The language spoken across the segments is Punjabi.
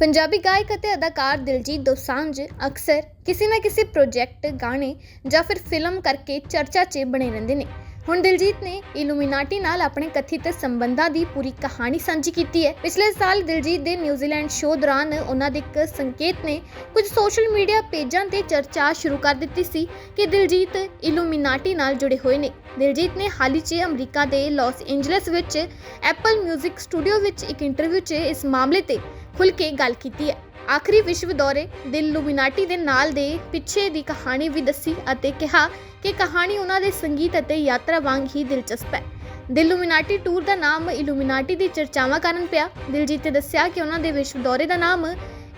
ਪੰਜਾਬੀ ਗਾਇਕ ਅਤੇ ਅਦਾਕਾਰ ਦਿਲਜੀਤ ਦੋਸਾਂਝ ਅਕਸਰ ਕਿਸੇ ਨਾ ਕਿਸੇ ਪ੍ਰੋਜੈਕਟ ਗਾਣੇ ਜਾਂ ਫਿਰ ਫਿਲਮ ਕਰਕੇ ਚਰਚਾ 'ਚ ਬਣੇ ਰਹਿੰਦੇ ਨੇ। ਹੁਣ ਦਿਲਜੀਤ ਨੇ ਇਲੂਮੀਨਾਟੀ ਨਾਲ ਆਪਣੇ ਕਥਿਤ ਸੰਬੰਧਾਂ ਦੀ ਪੂਰੀ ਕਹਾਣੀ ਸਾਂਝੀ ਕੀਤੀ ਹੈ। ਪਿਛਲੇ ਸਾਲ ਦਿਲਜੀਤ ਦੇ ਨਿਊਜ਼ੀਲੈਂਡ ਸ਼ੋਅ ਦੌਰਾਨ ਉਹਨਾਂ ਦੇ ਇੱਕ ਸੰਕੇਤ ਨੇ ਕੁਝ ਸੋਸ਼ਲ ਮੀਡੀਆ ਪੇਜਾਂ ਤੇ ਚਰਚਾ ਸ਼ੁਰੂ ਕਰ ਦਿੱਤੀ ਸੀ ਕਿ ਦਿਲਜੀਤ ਇਲੂਮੀਨਾਟੀ ਨਾਲ ਜੁੜੇ ਹੋਏ ਨੇ। ਦਿਲਜੀਤ ਨੇ ਹਾਲ ਹੀ 'ਚ ਅਮਰੀਕਾ ਦੇ ਲਾਸ ਏਂਜਲਸ ਵਿੱਚ ਐਪਲ 뮤직 ਸਟੂਡੀਓ ਵਿੱਚ ਇੱਕ ਇੰਟਰਵਿਊ 'ਚ ਇਸ ਮਾਮਲੇ ਤੇ ਖੁੱਲ੍ਹ ਕੇ ਗੱਲ ਕੀਤੀ ਹੈ। ਆਖਰੀ ਵਿਸ਼ਵ ਦੌਰੇ ਦਿਲ ਲੂਮੀਨਾਟੀ ਦੇ ਨਾਲ ਦੇ ਪਿੱਛੇ ਦੀ ਕਹਾਣੀ ਵੀ ਦੱਸੀ ਅਤੇ ਕਿਹਾ ਕਿ ਕਹਾਣੀ ਉਹਨਾਂ ਦੇ ਸੰਗੀਤ ਅਤੇ ਯਾਤਰਾ ਵਾਂਗ ਹੀ ਦਿਲਚਸਪ ਹੈ। ਦਿਲ ਲੂਮੀਨਾਟੀ ਟੂਰ ਦਾ ਨਾਮ ਇਲੂਮੀਨਾਟੀ ਦੀ ਚਰਚਾਵਾਂ ਕਾਰਨ ਪਿਆ। ਦਿਲਜੀਤ ਨੇ ਦੱਸਿਆ ਕਿ ਉਹਨਾਂ ਦੇ ਵਿਸ਼ਵ ਦੌਰੇ ਦਾ ਨਾਮ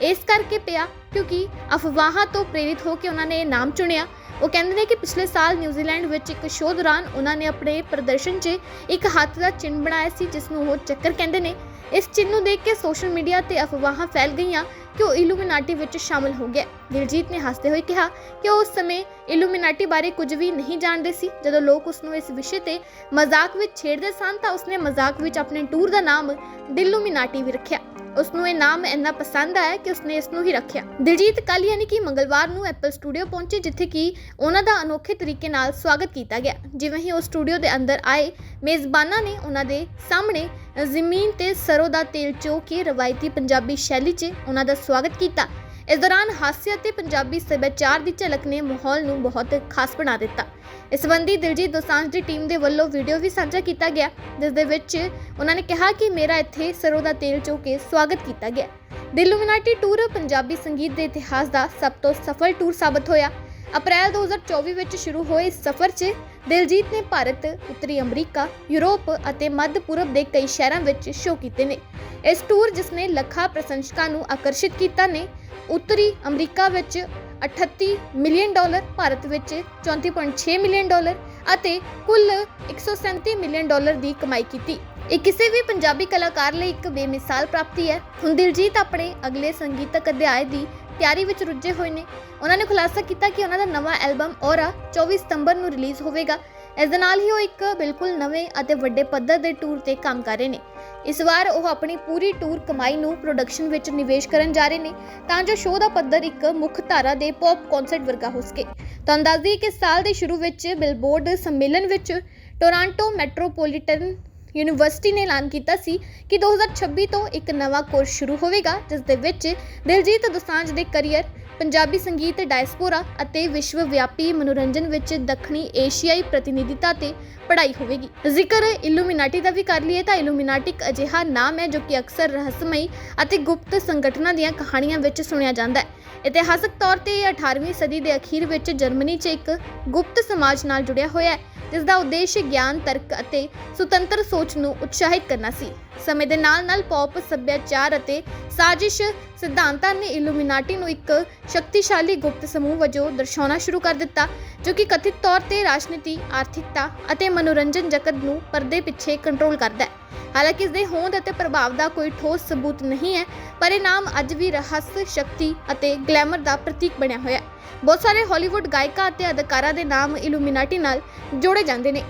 ਇਸ ਕਰਕੇ ਪਿਆ ਕਿਉਂਕਿ ਅਫਵਾਹਾਂ ਤੋਂ ਪ੍ਰੇਰਿਤ ਹੋ ਕੇ ਉਹਨਾਂ ਨੇ ਇਹ ਨਾਮ ਚੁਣਿਆ। ਉਹ ਕਹਿੰਦੇ ਨੇ ਕਿ ਪਿਛਲੇ ਸਾਲ ਨਿਊਜ਼ੀਲੈਂਡ ਵਿੱਚ ਇੱਕ ਸ਼ੋਅ ਦੌਰਾਨ ਉਹਨਾਂ ਨੇ ਆਪਣੇ ਪ੍ਰਦਰਸ਼ਨ 'ਚ ਇੱਕ ਹੱਥ ਦਾ ਚਿੰਨ੍ਹ ਬਣਾਇਆ ਸੀ, ਜਿਸ ਨੂੰ ਉਹ ਚੱਕਰ ਕਹਿੰਦੇ ਨੇ ਇਸ ਚਿੰਨ੍ਹ ਨੂੰ ਦੇਖ ਕੇ ਸੋਸ਼ਲ ਮੀਡੀਆ ਤੇ ਅਫਵਾਹਾਂ ਫੈਲ ਗਈਆਂ ਕਿ ਉਹ ਇਲੂਮੀਨਾਟੀ ਵਿੱਚ ਸ਼ਾਮਲ ਹੋ ਗਿਆ। ਦਿਲਜੀਤ ਨੇ ਹੱਸਦੇ ਹੋਏ ਕਿਹਾ ਕਿ ਉਹ ਉਸ ਸਮੇਂ ਇਲੂਮੀਨਾਟੀ ਬਾਰੇ ਕੁਝ ਵੀ ਨਹੀਂ ਜਾਣਦੇ ਸੀ। ਜਦੋਂ ਲੋਕ ਉਸ ਨੂੰ ਇਸ ਵਿਸ਼ੇ ਤੇ ਮਜ਼ਾਕ ਵਿੱਚ ਛੇੜਦੇ ਸਨ ਤਾਂ ਉਸਨੇ ਮਜ਼ਾਕ ਵਿੱਚ ਆਪਣੇ ਟੂਰ ਦਾ ਨਾਮ ਦਿਲੂਮੀਨਾਟੀ ਵੀ ਰੱਖਿਆ। ਉਸ ਨੂੰ ਇਹ ਨਾਮ ਇੰਨਾ ਪਸੰਦ ਆਇਆ ਕਿ ਉਸਨੇ ਇਸ ਨੂੰ ਹੀ ਰੱਖਿਆ। ਦਿਲਜੀਤ ਕੱਲ ਯਾਨੀ ਕਿ ਮੰਗਲਵਾਰ ਨੂੰ ਐਪਲ ਸਟੂਡੀਓ ਪਹੁੰਚੇ, ਜਿੱਥੇ ਕਿ ਉਹਨਾਂ ਦਾ ਅਨੋਖੇ ਤਰੀਕੇ ਨਾਲ ਸਵਾਗਤ ਕੀਤਾ ਗਿਆ। ਜਿਵੇਂ ਹੀ ਉਹ ਸਟੂਡੀਓ ਦੇ ਅੰਦਰ ਆਏ, ਮੇਜ਼ਬਾਨਾਂ ਨੇ ਉਹਨਾਂ ਦੇ ਸਾਹਮਣੇ ਜ਼ਮੀਨ ਤੇ ਸਰੋਂ ਦਾ ਤੇਲ ਚੋ ਕੇ ਰਵਾਇਤੀ ਪੰਜਾਬੀ ਸ਼ੈਲੀ 'ਚ ਉਹਨਾਂ ਦਾ ਸਵਾਗਤ ਕੀਤਾ। ਇਸ ਦੌਰਾਨ ਹਾਸੇ ਅਤੇ ਪੰਜਾਬੀ ਸੱਭਿਆਚਾਰ ਦੀ ਝਲਕ ਨੇ ਮਾਹੌਲ ਨੂੰ ਬਹੁਤ ਖਾਸ ਬਣਾ ਦਿੱਤਾ। ਇਸ ਸੰਬੰਧੀ ਦਿਲਜੀਤ ਦੋਸਾਂਝ ਦੀ ਟੀਮ ਦੇ ਵੱਲੋਂ ਵੀਡੀਓ ਵੀ ਸਾਂਝਾ ਕੀਤਾ ਗਿਆ, ਜਿਸ ਦੇ ਵਿੱਚ ਉਹਨਾਂ ਨੇ ਕਿਹਾ ਕਿ ਮੇਰਾ ਇੱਥੇ ਸਰੋਂ ਦਾ ਤੇਲ ਚੋ ਕੇ ਸਵਾਗਤ ਕੀਤਾ ਗਿਆ। ਦਿਲੂਮਿਨਾਟੀ ਟੂਰ ਪੰਜਾਬੀ ਸੰਗੀਤ ਦੇ ਇਤਿਹਾਸ ਦਾ ਸਭ ਤੋਂ ਸਫਲ ਟੂਰ ਸਾਬਤ ਹੋਇਆ। ਅਪ੍ਰੈਲ 2024 ਵਿੱਚ ਸ਼ੁਰੂ ਹੋਏ ਇਸ ਸਫ਼ਰ 'ਚ ਦਿਲਜੀਤ ਨੇ ਭਾਰਤ, ਉੱਤਰੀ ਅਮਰੀਕਾ, ਯੂਰਪ ਅਤੇ ਮੱਧ ਪੂਰਬ ਦੇ ਕਈ ਸ਼ਹਿਰਾਂ ਵਿੱਚ ਸ਼ੋਅ ਕੀਤੇ ਨੇ। ਇਸ ਟੂਰ ਜਿਸ ਨੇ ਲੱਖਾਂ ਪ੍ਰਸ਼ੰਸਕਾਂ ਨੂੰ ਆਕਰਸ਼ਿਤ ਕੀਤਾ ਨੇ ਉੱਤਰੀ ਅਮਰੀਕਾ ਵਿੱਚ 38 ਮਿਲੀਅਨ ਡਾਲਰ ਭਾਰਤ ਵਿੱਚ 34.6 ਮਿਲੀਅਨ ਡਾਲਰ ਅਤੇ ਕੁੱਲ 137 ਮਿਲੀਅਨ ਡਾਲਰ ਦੀ ਕਮਾਈ ਕੀਤੀ। ਇਹ ਕਿਸੇ ਵੀ ਪੰਜਾਬੀ ਕਲਾਕਾਰ ਲਈ ਇੱਕ ਬੇਮਿਸਾਲ ਪ੍ਰਾਪਤੀ ਹੈ। ਹੁਣ ਦਿਲਜੀਤ ਆਪਣੇ ਅਗਲੇ ਸੰਗੀਤਕ ਅਧਿਆਇ ਦੀ ਤਿਆਰੀ ਵਿੱਚ ਰੁੱਝੇ ਹੋਏ ਨੇ। ਉਹਨਾਂ ਨੇ ਖੁਲਾਸਾ ਕੀਤਾ ਕਿ ਉਹਨਾਂ ਦਾ ਨਵਾਂ ਐਲਬਮ ਔਰਾ 24 ਸਤੰਬਰ ਨੂੰ ਰਿਲੀਜ਼ ਹੋਵੇਗਾ। ਇਸ ਦੇ ਨਾਲ ਹੀ ਉਹ ਇੱਕ ਬਿਲਕੁਲ ਨਵੇਂ ਅਤੇ ਵੱਡੇ ਪੱਧਰ ਦੇ ਟੂਰ ਤੇ ਕੰਮ ਕਰ ਰਹੇ ਨੇ। ਇਸ ਵਾਰ ਉਹ ਆਪਣੀ ਪੂਰੀ ਟੂਰ ਕਮਾਈ ਨੂੰ ਪ੍ਰੋਡਕਸ਼ਨ ਵਿੱਚ ਨਿਵੇਸ਼ ਕਰਨ ਜਾ ਰਹੇ ਨੇ, ਤਾਂ ਜੋ ਸ਼ੋਅ ਦਾ ਪੱਧਰ ਇੱਕ ਮੁੱਖ ਧਾਰਾ ਦੇ ਪੌਪ ਕਨਸਰਟ ਵਰਗਾ ਹੋ ਸਕੇ। ਤੁਹਾਨੂੰ ਦੱਸਦੀ ਕਿ ਸਾਲ ਦੇ ਸ਼ੁਰੂ ਵਿੱਚ ਬਿਲਬੋਰਡ ਸੰਮੇਲਨ ਵਿੱਚ ਟੋਰਾਂਟੋ ਮੈਟਰੋਪੋਲੀਟਨ ਯੂਨੀਵਰਸਿਟੀ ਨੇ ਐਲਾਨ ਕੀਤਾ ਸੀ ਕਿ 2026 ਤੋਂ ਇੱਕ ਨਵਾਂ ਕੋਰਸ ਸ਼ੁਰੂ ਹੋਵੇਗਾ, ਜਿਸ ਦੇ ਵਿੱਚ ਦਿਲਜੀਤ ਦੋਸਾਂਝ ਦੇ ਕੈਰੀਅਰ ਪੰਜਾਬੀ ਸੰਗੀਤ ਡਾਇਸਪੋਰਾ ਅਤੇ ਵਿਸ਼ਵ ਵਿਆਪੀ ਮਨੋਰੰਜਨ ਵਿੱਚ ਦੱਖਣੀ ਏਸ਼ੀਆਈ ਪ੍ਰਤੀਨਿਧਤਾ ਤੇ ਪੜ੍ਹਾਈ ਹੋਵੇਗੀ। ਜ਼ਿਕਰ ਇਲੂਮੀਨਾਟੀ ਦਾ ਵੀ ਕਰ ਲਈਏ ਤਾਂ ਇਲੂਮੀਨਾਟੀ ਇੱਕ ਅਜਿਹਾ ਨਾਮ ਹੈ ਜੋ ਕਿ ਅਕਸਰ ਰਹੱਸਮਈ ਅਤੇ ਗੁਪਤ ਸੰਗਠਨਾਂ ਦੀਆਂ ਕਹਾਣੀਆਂ ਵਿੱਚ ਸੁਣਿਆ ਜਾਂਦਾ ਹੈ। ਇਤਿਹਾਸਕ ਤੌਰ ਤੇ ਇਹ 18ਵੀਂ ਸਦੀ ਦੇ ਅਖੀਰ ਵਿੱਚ ਜਰਮਨੀ 'ਚ ਇੱਕ ਗੁਪਤ ਸਮਾਜ ਨਾਲ ਜੁੜਿਆ ਹੋਇਆ ਹੈ ਜਿਸ ਦਾ ਉਦੇਸ਼ ਗਿਆਨ ਤਰਕ ਅਤੇ ਸੁਤੰਤਰ ਸੋਚ ਨੂੰ ਉਤਸ਼ਾਹਿਤ ਕਰਨਾ ਸੀ। ਸਮੇਂ ਦੇ ਨਾਲ-ਨਾਲ ਪੌਪ ਸੱਭਿਆਚਾਰ ਅਤੇ ਸਾਜ਼ਿਸ਼ ਸਿਧਾਂਤਾਂ ਨੇ ਇਲੂਮੀਨਾਟੀ ਨੂੰ ਇੱਕ ਸ਼ਕਤੀਸ਼ਾਲੀ ਗੁਪਤ ਸਮੂਹ ਵਜੋਂ ਦਰਸਾਉਣਾ ਸ਼ੁਰੂ ਕਰ ਦਿੱਤਾ ਜੋ ਕਿ ਕਥਿਤ ਤੌਰ ਤੇ ਰਾਜਨੀਤੀ, ਆਰਥਿਕਤਾ ਅਤੇ ਮਨੋਰੰਜਨ ਜਗਤ ਨੂੰ ਪਰਦੇ ਪਿੱਛੇ ਕੰਟਰੋਲ ਕਰਦਾ ਹੈ। ਹਾਲਾਂਕਿ ਇਸ ਦੇ ਹੋਂਦ ਅਤੇ ਪ੍ਰਭਾਵ ਦਾ ਕੋਈ ਠੋਸ ਸਬੂਤ ਨਹੀਂ ਹੈ ਪਰ ਇਹ ਨਾਮ ਅੱਜ ਵੀ ਰਹੱਸ, ਸ਼ਕਤੀ ਅਤੇ ਗਲੈਮਰ ਦਾ ਪ੍ਰਤੀਕ ਬਣਿਆ ਹੋਇਆ ਹੈ। ਬਹੁਤ ਸਾਰੇ ਹਾਲੀਵੁੱਡ ਗਾਇਕਾਂ ਅਤੇ ਅਦਾਕਾਰਾਂ ਦੇ ਨਾਮ ਇਲੂਮੀਨਾਟੀ ਨਾਲ ਜੋੜੇ ਜਾਂਦੇ ਨੇ।